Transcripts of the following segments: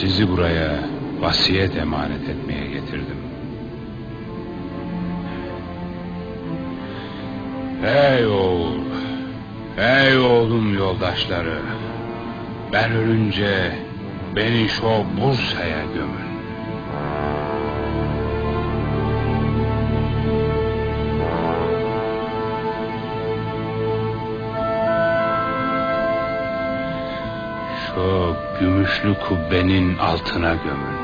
Sizi buraya vasiyet emanet etmeye getirdim. Ey oğul, ey oğlum yoldaşları. Ben ölünce beni şu Bursa'ya gömün. Gümüşlü kubbenin altına gömün.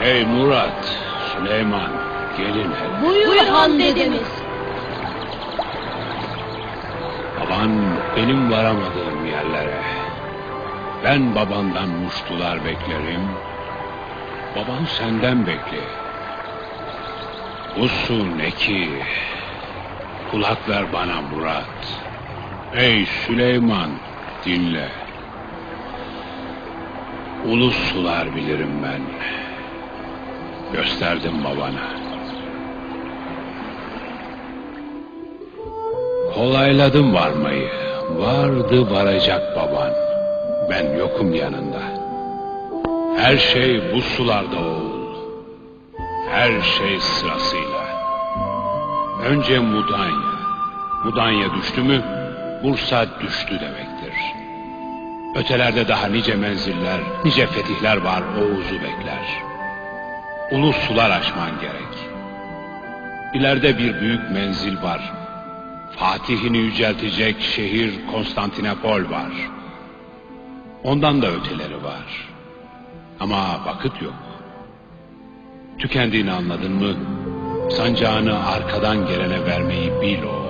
Hey Murat, Süleyman, gelin hele. Buyur han dedemiz. Baban benim varamadığım yerlere. Ben babandan muştular beklerim. Baban senden bekle. Bu su ne ki? Kulak ver bana Murat. Ey Süleyman dinle. Ulus sular bilirim ben. Gösterdim babana. Kolayladım varmayı. Vardı varacak baban. Ben yokum yanında. Her şey bu sularda oğul. Her şey sırasıyla. Önce Mudanya. Mudanya düştü mü Bursa düştü demektir. Ötelerde daha nice menziller, nice fetihler var Oğuz'u bekler. Ulus sular aşman gerek. İleride bir büyük menzil var. Fatih'ini yüceltecek şehir Konstantinopol var. Ondan da öteleri var. Ama vakit yok. Tükendiğini anladın mı? Sancağını arkadan gelene vermeyi bil oğul.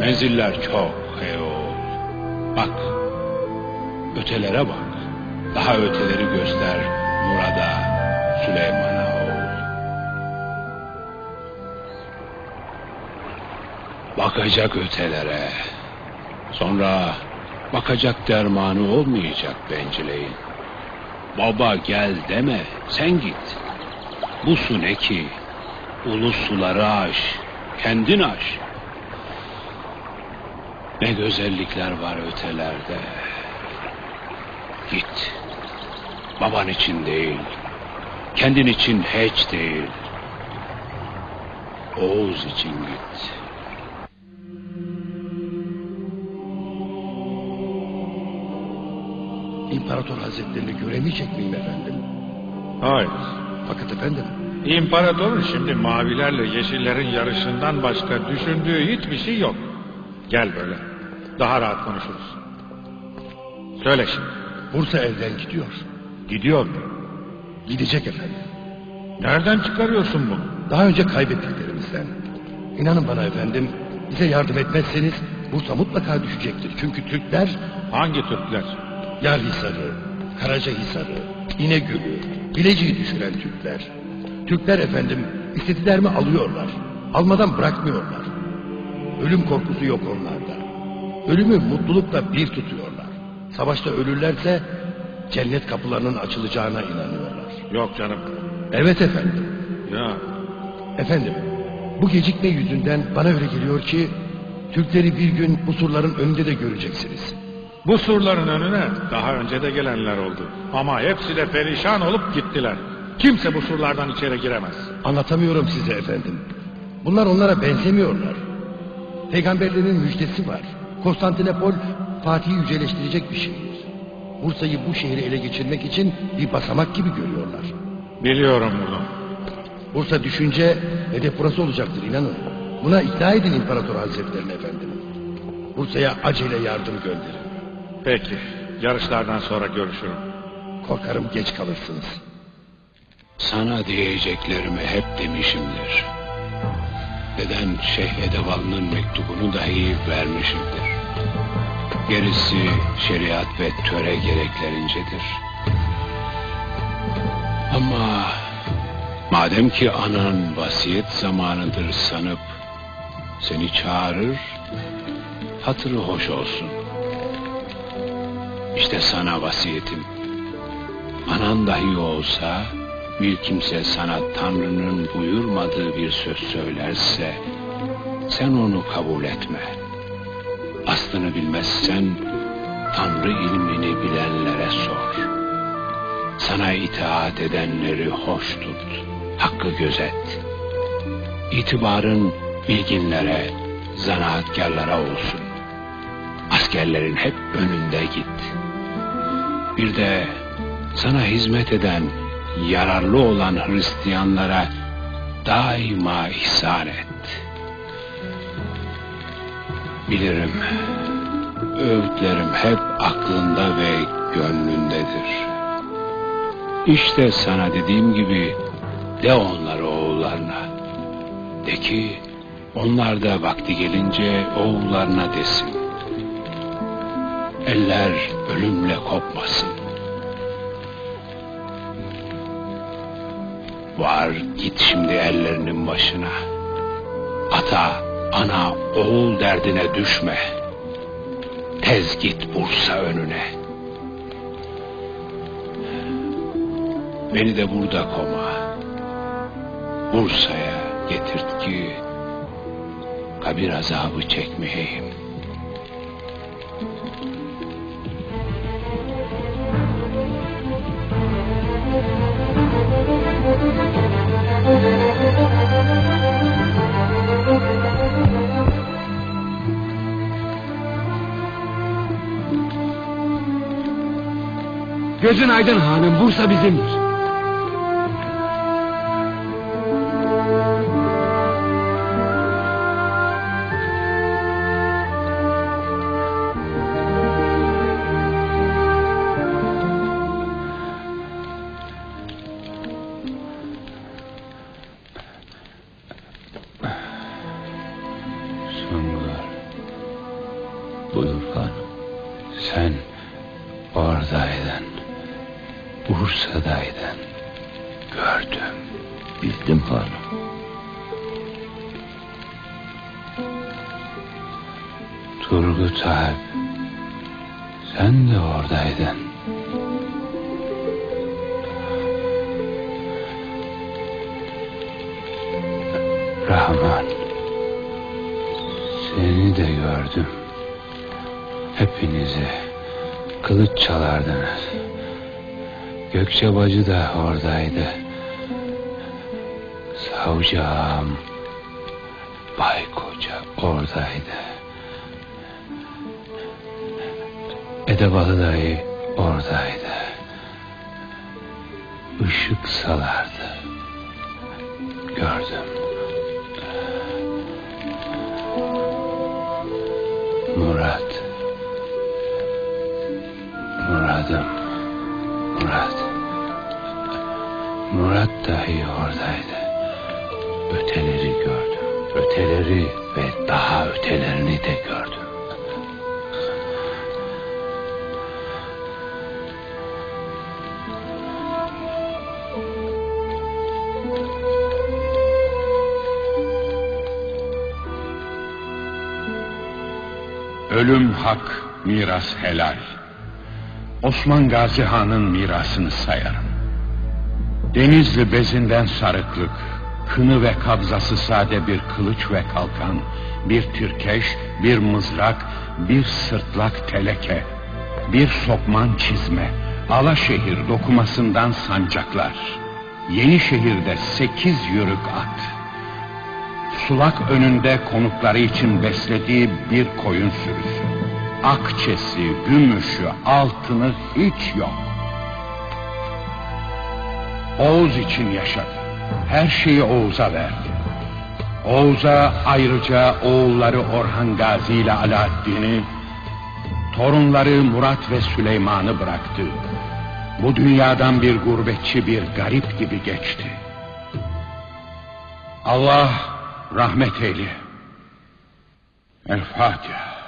Menziller çok hey oğul. Bak, ötelere bak. Daha öteleri göster Murad'a, Süleyman'a oğul. Bakacak ötelere. Sonra bakacak dermanı olmayacak bencileyin. Baba gel deme, sen git. Bu su ne ki? Ulu suları aş, kendin aş. Ne güzellikler var ötelerde. Git. Baban için değil, kendin için hiç değil. Oğuz için git. İmparator Hazretlerini göremeyecek miyim efendim? Hayır. Fakat efendim, İmparatorun şimdi mavilerle yeşillerin yarışından başka düşündüğü hiçbir şey yok. Gel böyle. Daha rahat konuşuruz. Söyle şimdi. Bursa elden gidiyor. Gidiyor mu? Gidecek efendim. Nereden çıkarıyorsun bunu? Daha önce kaybettiklerimizden. İnanın bana efendim, bize yardım etmezseniz Bursa mutlaka düşecektir. Çünkü Türkler Hangi Türkler? Yarhisar'ı, Karacahisar'ı, İnegöl'ü, Bilecik'i düşüren Türkler. Türkler efendim istediler mi alıyorlar. Almadan bırakmıyorlar. Ölüm korkusu yok onlarda. Ölümü mutlulukla bir tutuyorlar. Savaşta ölürlerse cennet kapılarının açılacağına inanıyorlar. Yok canım. Evet efendim. Ya Efendim, bu gecikme yüzünden bana öyle geliyor ki Türkleri bir gün bu surların önünde de göreceksiniz. Bu surların önüne daha önce de gelenler oldu. Ama hepsi de perişan olup gittiler. Kimse bu surlardan içeri giremez. Anlatamıyorum size efendim. Bunlar onlara benzemiyorlar. Peygamberlerin müjdesi var. Konstantinopol Fatih'i yüceleştirecek bir şehir. Bursa'yı bu şehri ele geçirmek için bir basamak gibi görüyorlar. Biliyorum bunu. Bursa düşünce hedef burası olacaktır inanın. Buna ikna edin İmparator Hazretlerini efendim. Bursa'ya acele yardım gönderin. Peki. Yarışlardan sonra görüşürüm. Korkarım geç kalırsınız. Sana diyeceklerimi hep demişimdir. Deden Şeyh Edevalı'nın mektubunu dahi vermişimdir. Gerisi şeriat ve töre gereklerincedir. Ama madem ki anan vasiyet zamanıdır sanıp seni çağırır, hatırı hoş olsun. İşte sana vasiyetim. Anan dahi olsa bir kimse sana Tanrı'nın buyurmadığı bir söz söylerse sen onu kabul etme. Aslını bilmezsen Tanrı ilmini bilenlere sor. Sana itaat edenleri hoş tut, hakkı gözet. İtibarın bilginlere, zanaatkarlara olsun. Askerlerin hep önünde git. Bir de sana hizmet eden, yararlı olan Hristiyanlara daima ihsan et. Bilirim, öğütlerim hep aklında ve gönlündedir. İşte sana dediğim gibi de onları oğullarına. De ki onlar da vakti gelince oğullarına desin. Eller ölümle kopmasın. Var git şimdi ellerinin başına. Ata, ana, oğul derdine düşme. Tez git Bursa önüne. Beni de burada koma. Bursa'ya getirt ki kabir azabı çekmeyeyim. Gözün aydın hanım Bursa bizimdir. Bursa'daydın. Gördüm. Bildim hanım. Turgut Alp. Sen de oradaydın. Rahman. Seni de gördüm. Hepinizi kılıç çalardınız. Gökçe bacı da oradaydı. Savcı ağam, Bay Koca oradaydı. Edebalı dayı oradaydı. Işık salardı. Gördüm. Murat. Murat'ım. Dahi oradaydı. Öteleri gördüm. Öteleri ve daha ötelerini de gördüm. Ölüm hak, miras helal. Osman Gazi Han'ın mirasını sayarım. Denizli bezinden sarıklık, kını ve kabzası sade bir kılıç ve kalkan, bir türkeş, bir mızrak, bir sırtlak teleke, bir sokman çizme, Alaşehir dokumasından sancaklar, Yenişehir'de sekiz yörük at, sulak önünde konukları için beslediği bir koyun sürüsü. Akçesi, gümüşü, altını hiç yok. Oğuz için yaşadı. Her şeyi Oğuz'a verdi. Oğuz'a ayrıca oğulları Orhan Gazi ile Alaaddin'i, torunları Murat ve Süleyman'ı bıraktı. Bu dünyadan bir gurbetçi, bir garip gibi geçti. Allah rahmet eyle. El Fatiha.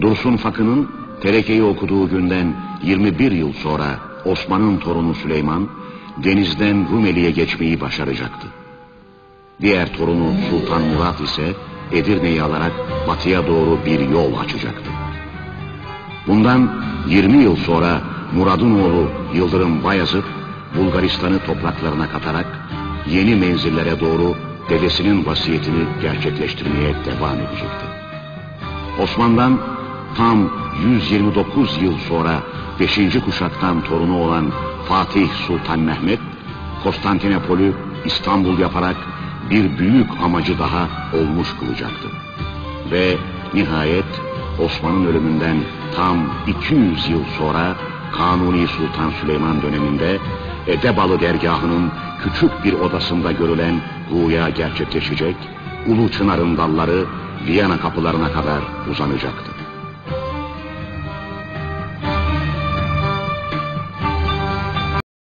Dursun Fakı'nın terekeyi okuduğu günden 21 yıl sonra Osman'ın torunu Süleyman denizden Rumeli'ye geçmeyi başaracaktı. Diğer torunu Sultan Murat ise Edirne'yi alarak batıya doğru bir yol açacaktı. Bundan 20 yıl sonra Murad'ın oğlu Yıldırım Bayezid Bulgaristan'ı topraklarına katarak yeni menzillere doğru dedesinin vasiyetini gerçekleştirmeye devam edecekti. Osman'dan tam 129 yıl sonra 5. kuşaktan torunu olan Fatih Sultan Mehmet Konstantinopol'ü İstanbul yaparak bir büyük amacı daha olmuş kılacaktı. Ve nihayet Osman'ın ölümünden tam 200 yıl sonra Kanuni Sultan Süleyman döneminde Edebalı dergahının küçük bir odasında görülen güya gerçekleşecek Ulu Çınar'ın dalları Viyana kapılarına kadar uzanacaktı.